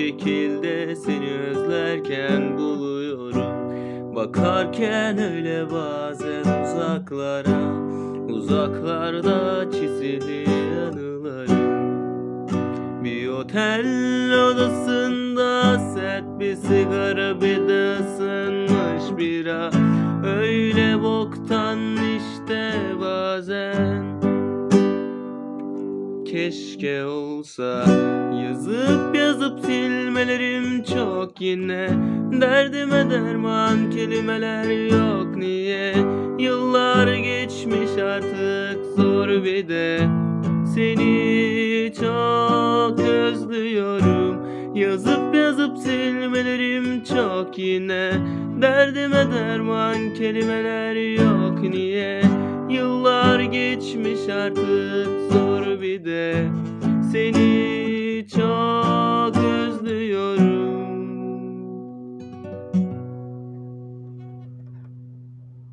şekilde seni özlerken buluyorum. Bakarken öyle bazen uzaklara Uzaklarda çizili anılarım. Bir otel odasında sert bir sigara bir de ısınmış bira. Öyle boktan işte bazen Keşke olsa. Yazıp yazıp silmelerim çok yine. Derdime derman kelimeler yok niye? Yıllar geçmiş artık zor bir de. Seni çok özlüyorum. Yazıp yazıp silmelerim çok yine. Derdime derman kelimeler yok niye? Yıllar geçmiş artık zor bir de Seni